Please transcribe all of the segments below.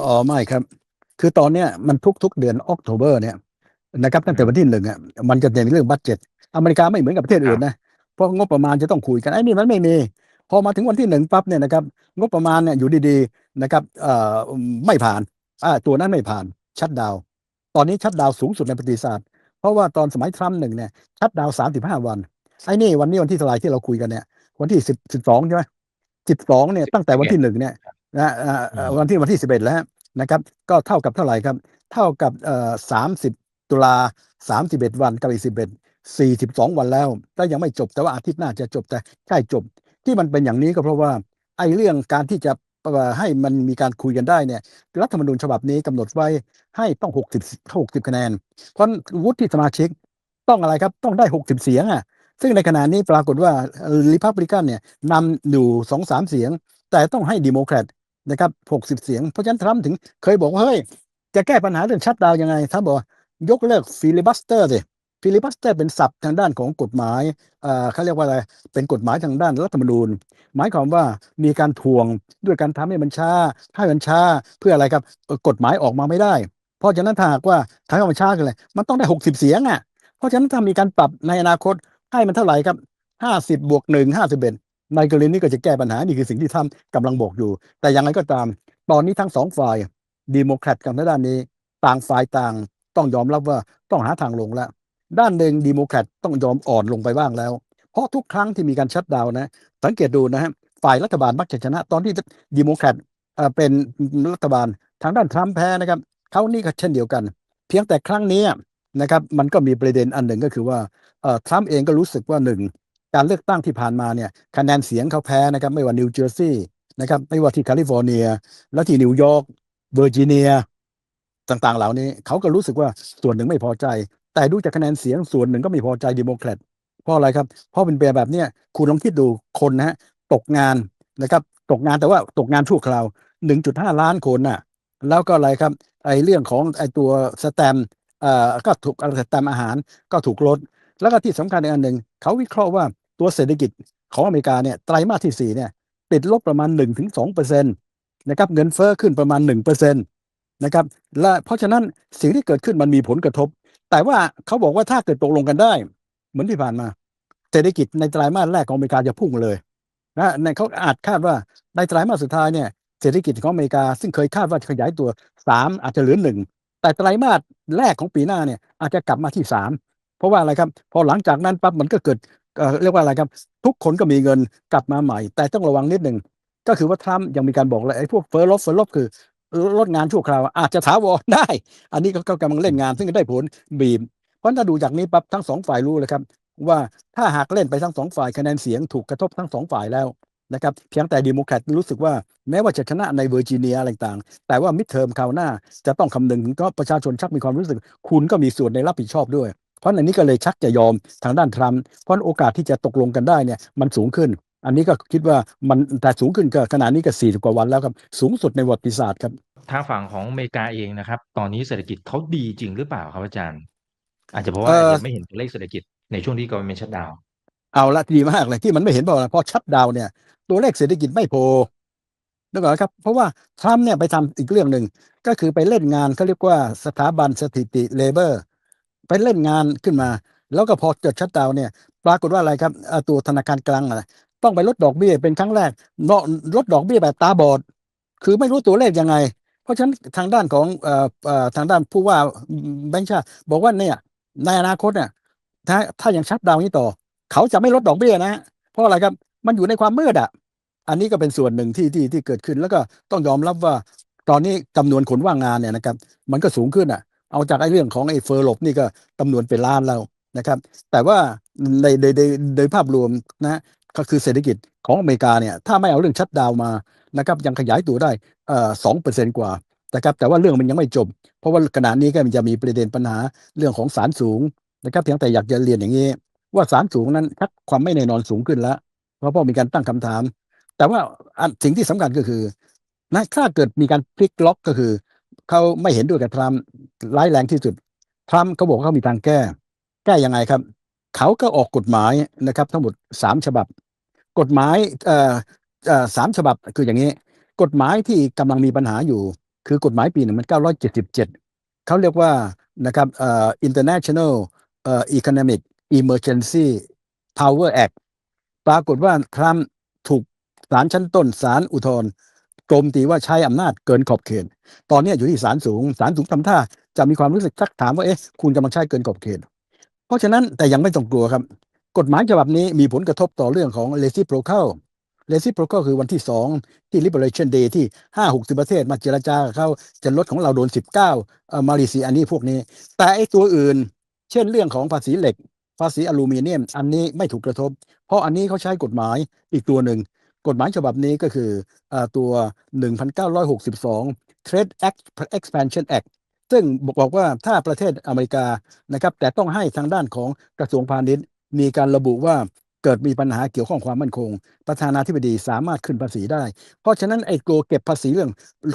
อ๋อไม่ครับ คือตอนเนี้ยมันทุกๆ เดือนออกโทเบอร์เนี่ยนะครับตั้งแต่วันที่หนึ่งอะมันจะเป็นเรื่องบัตเจ็ตอเมริกาไม่เหมือนกับประเทศอื่นนะเพราะงบประมาณจะต้องคุยกันไอ้นี่มันไม่มี พอมาถึงวันที่หนึ่งปั๊บเนี่ยนะครับงบประมาณเนี่ยอยู่ดีๆนะครับเอ่อไม่ผ่านอ่าตัวนั้นไม่ผ่านชัดดาวตอนนี้ชัดดาวสูงสุดในประวัติศาสตร์ เพราะว่าตอนสมัยทรัมป์หนึ่งเนี่ยชัดดาวสามสิบห้าวันไอ้นี่วันนี้วันที่เท่าไหร่ที่เราคุยกันเนี่ยวันที่สิบสิบสองใช่ไหมสิบสองเนี่ยตั้งแต่วันที่หนึ่งเนี่ย นะเอ่อเอ่อวันที่วันที่สิบเอ็ดแล้วนะครับ ก็เท่ากับเท่าไหร่ครับ เท่ากับเอ่อสามสิบตุลาสามสิบเอ็ดวันกับอีกสิบเอ็ดสี่สิบสองวันแล้วก็ยังไม่จบแต่ว่าอาทิตย์หน้าจะจบแต่ใกล้จบ ที่มันเป็นอย่างนี้ก็เพราะว่าไอ้เรื่องการที่จะเอ่อให้มันมีการคุยกันได้เนี่ยรัฐธรรมนูญฉบับนี้กำหนดไว้ให้ต้องหกสิบหกสิบคะแนน เพราะวุฒิสมาชิกต้องอะไรครับต้องได้หกสิบเสียงอะซึ่งในขณะนี้ปรากฏว่าริพับลิกันเนี่ยนำอยู่สองสามเสียง แต่ต้องให้ดิโมแครต นะครับ60เสียง เพราะฉะนั้นทรัมป์ถึงเคยบอกว่าเฮ้ย จะแก้ปัญหาเรื่องชัดดาวยังไงทรัมป์บอกว่ายกเลิกฟิลิบัสเตอร์สิฟิลิบัสเตอร์เป็นศัพท์ทางด้านของกฎหมายเอ่อเขาเรียกว่าอะไร เป็นกฎหมายทางด้านรัฐธรรมนูญ หมายความว่ามีการทวงด้วยการทำให้มันช้าให้มันช้าเพื่ออะไรครับ กฎหมายออกมาไม่ได้ เพราะฉะนั้นถ้าหากว่าทำให้มันช้ากันเลยมันต้องได้ 60 เสียงอะ เพราะฉะนั้นถ้ามีการปรับในอนาคตให้มันเท่าไหร่ครับ 50บวก1 51 ในกรณีนี้ก็จะแก้ปัญหานี่คือสิ่งที่ทำกำลังบอกอยู่ แต่ยังไงก็ตาม ตอนนี้ทั้งสองฝ่ายดีโมแครตกับด้านนี้ ต่างฝ่ายต่างต้องยอมรับว่าต้องหาทางลงแล้ว ด้านหนึ่งดีโมแครตต้องยอมอ่อนลงไปบ้างแล้ว เพราะทุกครั้งที่มีการชัดดาวนะ สังเกตดูนะฮะฝ่ายรัฐบาลมักจะชนะ ตอนที่ดีโมแครตเป็นรัฐบาลทางด้านทรัมป์แพ้นะครับเขานี่ก็เช่นเดียวกัน เพียงแต่ครั้งนี้นะครับมันก็มีประเด็นอันหนึ่งก็คือว่าทรัมป์เองก็รู้สึกว่าหนึ่ง การเลือกตั้งที่ผ่านมาเนี่ยคะแนนเสียงเขาแพ้นะครับไม่ว่านิวเจอร์ซีย์นะครับไม่ว่าที่แคลิฟอร์เนีย แล้วที่นิวยอร์กเวอร์จิเนียต่างๆ เหล่านี้เขาก็รู้สึกว่าส่วนหนึ่งไม่พอใจ แต่ดูจากคะแนนเสียงส่วนหนึ่งก็ไม่พอใจเดโมแครตเพราะอะไรครับ เพราะเป็นแบบเนี้ยคุณลองคิดดูคนนะฮะตกงานนะครับตกงานแต่ว่าตกงานชั่วคราว1.5 ล้านคนน่ะแล้วก็อะไรครับไอเรื่องของไอตัวสแตมเอ่อก็ถูกสแตมอาหารก็ถูกลดแล้วก็ที่สำคัญอีกอันหนึ่งเขาวิเคราะห์ว่า ตัวเศรษฐกิจของอเมริกาเนี่ยไตรมาสที่สี่เนี่ยติดลบประมาณ 1-2%เปอร์เซ็นต์นะครับเงินเฟ้อขึ้นประมาณ 1%นะครับและเพราะฉะนั้นสิ่งที่เกิดขึ้นมันมีผลกระทบ แต่ว่าเขาบอกว่าถ้าเกิดตกลงกันได้ เหมือนที่ผ่านมา เศรษฐกิจในไตรมาสแรกของอเมริกาจะพุ่งเลยนะในเขาอาจคาดว่าในไตรมาสสุดท้ายเนี่ยเศรษฐกิจของอเมริกา ซึ่งเคยคาดว่าจะขยายตัว 3 อาจจะเหลือหนึ่งแต่ไตรมาสแรกของปีหน้าเนี่ยอาจจะกลับมาที่ 3 เพราะว่าอะไรครับ พอหลังจากนั้นปั๊บมันก็เกิด เรียกว่าอะไรครับ ทุกคนก็มีเงินกลับมาใหม่ แต่ต้องระวังนิดหนึ่งก็คือว่าทรัมป์ยังมีการบอกเลยไอ้พวกเฟอร์ลบเฟอร์ลบคือลดงานชั่วคราวอาจจะถาวรได้ อันนี้ก็ก็กำลังเล่นงานซึ่งได้ผลบีบเพราะถ้าดูจากนี้ปั๊บทั้งสองฝ่ายรู้เลยครับ ว่าถ้าหากเล่นไปทั้งสองฝ่ายคะแนนเสียงถูกกระทบทั้งสองฝ่ายแล้วนะครับเพียงแต่ดีโมแครตรู้สึกว่าแม้ว่าจะชนะในเวอร์จิเนียอะไรต่างๆแต่ว่ามิดเทอมคราวหน้าจะต้องคำนึงก็ประชาชนชักมีความรู้สึก คุณก็มีส่วนในรับผิดชอบด้วย เพราะในนี้ก็เลยชักจะยอมทางด้านทรัมป์เพราะโอกาสที่จะตกลงกันได้เนี่ยมันสูงขึ้น อันนี้ก็คิดว่ามันแต่สูงขึ้นก็ขนาดนี้ก็สี่กว่าวันแล้วครับ สูงสุดในประวัติศาสตร์ครับทางฝั่งของอเมริกาเองนะครับ ตอนนี้เศรษฐกิจเขาดีจริงหรือเปล่าครับอาจารย์ อาจจะเพราะว่าเอ่อยังไม่เห็นตัวเลขเศรษฐกิจในช่วงที่ government shutdown เอาละดีมากเลยที่มันไม่เห็นบอกนะเพราะชัดดาวน์เนี่ย ตัวเลขเศรษฐกิจไม่โผล่นึกออกไหมครับ เพราะว่าทรัมป์เนี่ยไปทำอีกเรื่องหนึ่งก็คือไปเล่นงานเขาเรียกว่าสถาบันสถิติเลเบอร์ ไปเล่นงานขึ้นมา แล้วก็พอเกิดชัดดาวเนี่ย ปรากฏว่าอะไรครับตัวธนาคารกลางอะต้องไปลดดอกเบี้ยเป็นครั้งแรกเนาะลดดอกเบี้ยแบบตาบอด คือไม่รู้ตัวเลขยังไง เพราะฉะนั้นทางด้านของออทางด้านผู้ว่าแบงค์ชาติบอกว่าเนี่ยในอนาคตเนี่ยถ้าถ้ายังชัดดาวน์นี้ต่อ เขาจะไม่ลดดอกเบี้ยนะเพราะอะไรครับมันอยู่ในความมืดอะ อันนี้ก็เป็นส่วนหนึ่งที่ที่ที่เกิดขึ้นแล้วก็ต้องยอมรับว่าตอนนี้จำนวนคนว่างงานเนี่ยนะครับ มันก็สูงขึ้นอะ เอาจากไอ้เรื่องของไอ้เฟอร์หลบนี่ก็จำนวนเป็นล้านแล้วนะครับ แต่ว่าในในในโดยภาพรวมนะก็คือเศรษฐกิจของอเมริกาเนี่ยถ้าไม่เอาเรื่องชัดดาวมานะครับยังขยายตัวได้อ่อสองเปอร์เซ็นกว่านะครับแต่ว่าเรื่องมันยังไม่จบ เพราะว่าขณะนี้ก็มันจะมีประเด็นปัญหาเรื่องของสารสูงนะครับเพียงแต่อยากจะเรียนอย่างนี้ ว่าสารสูงนั้นชักความไม่แน่นอนสูงขึ้นแล้ว เพราะพอมีการตั้งคำถาม แต่ว่าสิ่งที่สำคัญก็คือนะถ้าเกิดมีการพลิกล็อกก็คือ เขาไม่เห็นด้วยกับทรัมป์ร้ายแรงที่สุดทรัมป์เขาบอกว่าเขามีทางแก้ แก้ยังไงครับ เขาก็ออกกฎหมายนะครับ ทั้งหมดสามฉบับ กฎหมายเอ่อเอ่อสามฉบับคืออย่างนี้ กฎหมายที่กำลังมีปัญหาอยู่ คือกฎหมายปี1977เขาเรียกว่านะครับเอ่อ International เอ่อ Economic Emergency Power Act ปรากฏว่าทรัมป์ถูกศาลชั้นต้นศาลอุทธรณ์ โจมตีว่าใช้อำนาจเกินขอบเขต ตอนนี้อยู่ที่ศาลสูงศาลสูงทำท่าจะมีความรู้สึกซักถามว่าเอ๊ะคุณกำลังใช้เกินขอบเขต เพราะฉะนั้นแต่ยังไม่ต้องกลัวครับ กฎหมายฉบับนี้มีผลกระทบต่อเรื่องของ reciprocal reciprocal คือวันที่ 2 ที่ liberation day ที่ 5 60 ประเทศมาเจรจากับเขาจะลดของเราโดน 19เอ่อมาเลเซียอันนี้พวกนี้ แต่ไอ้ตัวอื่น เช่นเรื่องของภาษีเหล็ก ภาษีอลูมิเนียม อันนี้ไม่ถูกกระทบ เพราะอันนี้เขาใช้กฎหมายอีกตัวหนึ่ง กฎหมายฉบับนี้ก็คืออตัว 1962 Trade Act Expansion Act ซึ่งบอกว่าถ้าประเทศอเมริกานะครับแต่ต้องให้ทางด้านของกระทรวงพาณิชย์ มีการระบุว่าเกิดมีปัญหาเกี่ยวข้องความมั่นคง ประธานาธิบดีสามารถขึ้นภาษีได้ เพราะฉะนั้นไอ้ตัวเก็บภาษีเรื่อง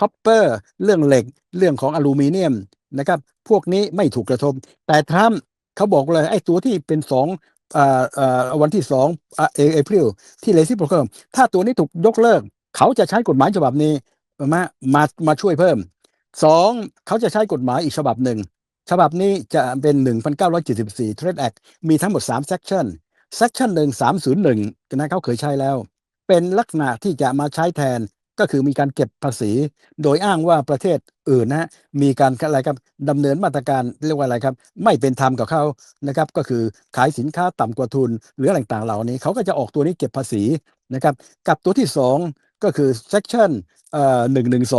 คอปเปอร์เรื่องเหล็ก เรื่องของอลูมิเนียมนะครับ พวกนี้ไม่ถูกกระทบ แต่ทรัมป์เขาบอกเลยไอ้ตัวที่เป็นสอง วันที่สองเอ่อเอพริลที่เลซี่โปรเพิ่มถ้าตัวนี้ถูกยกเลิก เขาจะใช้กฎหมายฉบับนี้มามามาช่วยเพิ่มสองเขาจะใช้กฎหมายอีกฉบับหนึ่ง ฉบับนี้จะเป็น 1974 Trade Act มีทั้งหมด 3 section section 1 301นะเขาเคยใช้แล้ว เป็นลักษณะที่จะมาใช้แทน ก็คือมีการเก็บภาษี โดยอ้างว่าประเทศอื่นนะฮะมีการอะไรครับดำเนินมาตรการเรียกว่าอะไรครับ ไม่เป็นธรรมกับเขานะครับ ก็คือขายสินค้าต่ำกว่าทุน หรืออะไรต่างๆเหล่านี้เขาก็จะออกตัวนี้เก็บภาษีนะครับ กับตัวที่ 2 ก็คือ section เอ่อ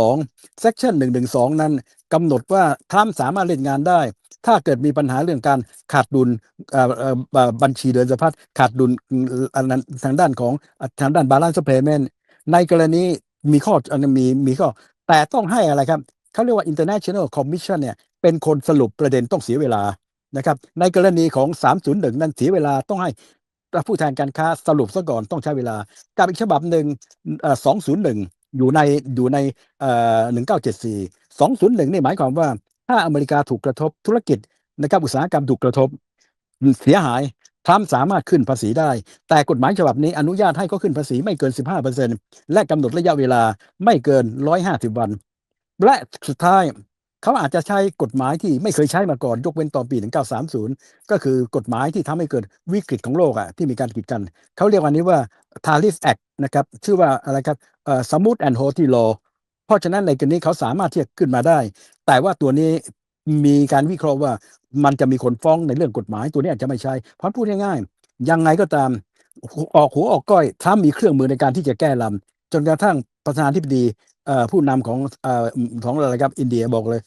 112 section 112นั้นกำหนดว่าทรัมป์สามารถเล่นงานได้ ถ้าเกิดมีปัญหาเรื่องการขาดดุลเอ่อเอ่อบัญชีเดินสะพัดขาดดุลอันนั้นทางด้านของทางด้าน balance of payment ในกรณี มีข้ออันมีมีข้อแต่ต้องให้อะไรครับเขาเรียกว่า international commission เนี่ยเป็นคนสรุปประเด็นต้องเสียเวลานะครับ ในกรณีของ 301 นั้นเสียเวลาต้องให้ผู้แทนการค้าสรุปซะก่อนต้องใช้เวลา กับอีกฉบับหนึ่งเอ่อ201 อยู่ในอยู่ในเอ่อ1974 201 นี่หมายความว่าถ้าอเมริกาถูกกระทบธุรกิจนะครับอุตสาหกรรมถูกกระทบเสียหาย ทรัมป์สามารถขึ้นภาษีได้ แต่กฎหมายฉบับนี้อนุญาตให้เขาขึ้นภาษีไม่เกิน 15%และกำหนดระยะเวลาไม่เกิน 150 วัน และสุดท้ายเขาอาจจะใช้กฎหมายที่ไม่เคยใช้มาก่อน ยกเว้นตอนปี 1930 ก็คือกฎหมายที่ทำให้เกิดวิกฤตของโลกอะที่มีการกีดกัน เขาเรียกวันนี้ว่า Tariff Act นะครับ ชื่อว่าอะไรครับเอ่อ Smooth and Hawty Law เพราะฉะนั้นในกรณีเขาสามารถที่จะขึ้นมาได้ แต่ว่าตัวนี้มีการวิเคราะห์ว่า มันจะมีคนฟ้องในเรื่องกฎหมายตัวนี้อาจจะไม่ใช่เพราะพูดง่ายๆยังไงก็ตามออกหัวออกก้อยถ้ามีเครื่องมือในการที่จะแก้ลำจนกระทั่งประธานาธิบดีผู้นำของอของอะไรครับอินเดียบอกเลย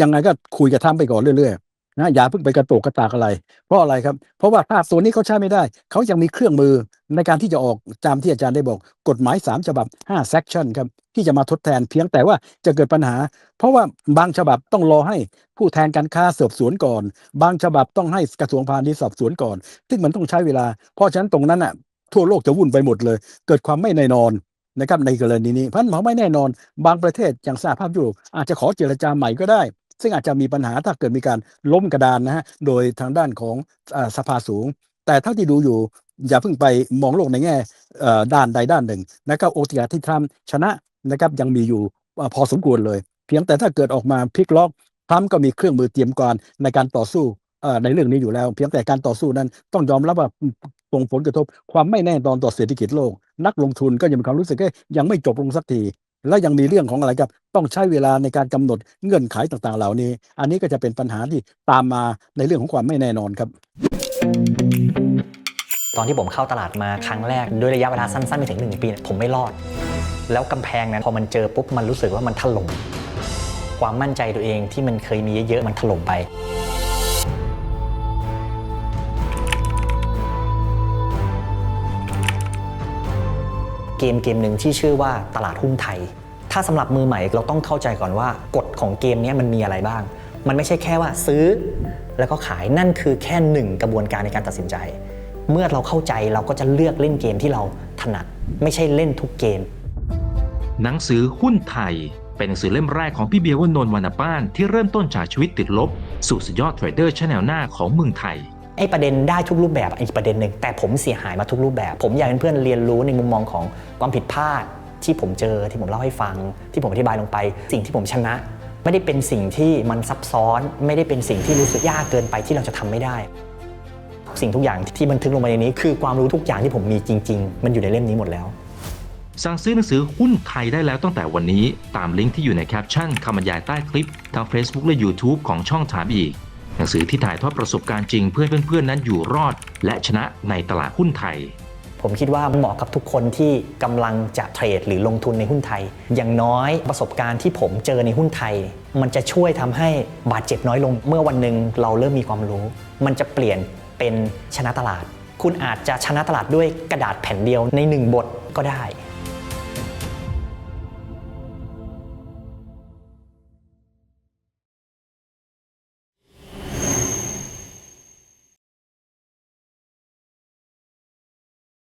ยังไงก็คุยกับท่ามไปก่อนเรื่อยๆ นะอย่าเพิ่งไปกระโตกกระตากอะไร เพราะอะไรครับ เพราะว่าถ้าตัวนี้เขาใช้ไม่ได้ เขายังมีเครื่องมือในการที่จะออกตามที่อาจารย์ได้บอก กฎหมาย 3 ฉบับ 5 section ครับ ที่จะมาทดแทนเพียงแต่ว่าจะเกิดปัญหา เพราะว่าบางฉบับต้องรอให้ผู้แทนการค้าสอบสวนก่อน บางฉบับต้องให้กระทรวงพาณิชย์สอบสวนก่อน ซึ่งมันต้องใช้เวลา เพราะฉะนั้นตรงนั้นอะทั่วโลกจะวุ่นไปหมดเลย เกิดความไม่แน่นอนนะครับในกรณีนี้เพราะฉะนั้นไม่แน่นอน บางประเทศอย่างสหภาพยุโรปอาจจะขอเจรจาใหม่ก็ได้ ซึ่งอาจจะมีปัญหาถ้าเกิดมีการล้มกระดานนะฮะโดยทางด้านของอสภาสูง แต่เท่าที่ดูอยู่อย่าเพิ่งไปมองโลกในแง่ด้านใดด้านหนึ่งนะครับโอกาสที่ทรัมป์ชนะนะครับยังมีอยู่พอสมควรเลย เพียงแต่ถ้าเกิดออกมาพลิกล็อกทรัมป์ก็มีเครื่องมือเตรียมการในการต่อสู้ในเรื่องนี้อยู่แล้ว เพียงแต่การต่อสู้นั้นต้องยอมรับว่าส่งผลกระทบความไม่แน่นอนต่อเศรษฐกิจโลก นักลงทุนก็ยังมีความรู้สึกว่ายังไม่จบลงสักที แล้วยังมีเรื่องของอะไรครับ ต้องใช้เวลาในการกำหนดเงื่อนไขต่างๆ เหล่านี้ อันนี้ก็จะเป็นปัญหาที่ตามมาในเรื่องของความไม่แน่นอนครับ ตอนที่ผมเข้าตลาดมาครั้งแรกด้วยระยะเวลาสั้นๆไม่ถึง 1 ปีเนี่ยผมไม่รอด แล้วกำแพงนั้นพอมันเจอปุ๊บมันรู้สึกว่ามันถล่มความมั่นใจตัวเองที่มันเคยมีเยอะๆมันถล่มไป เกมเกมหนึ่งที่ชื่อว่าตลาดหุ้นไทย ถ้าสำหรับมือใหม่เราต้องเข้าใจก่อนว่ากฎของเกมนี้มันมีอะไรบ้าง มันไม่ใช่แค่ว่าซื้อ แล้วก็ขายนั่นคือแค่หนึ่งกระบวนการในการตัดสินใจ เมื่อเราเข้าใจเราก็จะเลือกเล่นเกมที่เราถนัด ไม่ใช่เล่นทุกเกม หนังสือหุ้นไทยเป็นหนังสือเล่มแรกของพี่เบียร์วนนท์วรรณป้านที่เริ่มต้นจากชีวิตติดลบ สู่สุดยอดเทรดเดอร์ชแนลหน้าของเมืองไทย ไอ้ประเด็นได้ทุกรูปแบบอีกประเด็นหนึ่งแต่ผมเสียหายมาทุกรูปแบบ ผมอยากให้เพื่อนเรียนรู้ในมุมมองของความผิดพลาดที่ผมเจอที่ผมเล่าให้ฟัง ที่ผมอธิบายลงไป สิ่งที่ผมชนะ ไม่ได้เป็นสิ่งที่มันซับซ้อน ไม่ได้เป็นสิ่งที่รู้สึกยากเกินไปที่เราจะทำไม่ได้ สิ่งทุกอย่างที่บันทึกลงไปในนี้ คือความรู้ทุกอย่างที่ผมมีจริง ๆ มันอยู่ในเล่มนี้หมดแล้ว สั่งซื้อหนังสือหุ้นไทยได้แล้วตั้งแต่วันนี้ตามลิงก์ที่อยู่ในแคปชั่นคำบรรยายใต้คลิปทาง Facebook และ YouTube ของช่องถามอีก นังสือที่ถ่ายทอดประสบการณ์จริงเพื่อให้เพื่อนๆนั้นอยู่รอด และชนะในตลาดหุ้นไทย ผมคิดว่าเหมาะกับทุกคนที่กำลังจะเทรดหรือลงทุนในหุ้นไทย อย่างน้อยประสบการณ์ที่ผมเจอในหุ้นไทย มันจะช่วยทำให้บาดเจ็บน้อยลง เมื่อวันหนึ่งเราเริ่มมีความรู้ มันจะเปลี่ยนเป็นชนะตลาด คุณอาจจะชนะตลาดด้วยกระดาษแผ่นเดียวในหนึ่งบทก็ได้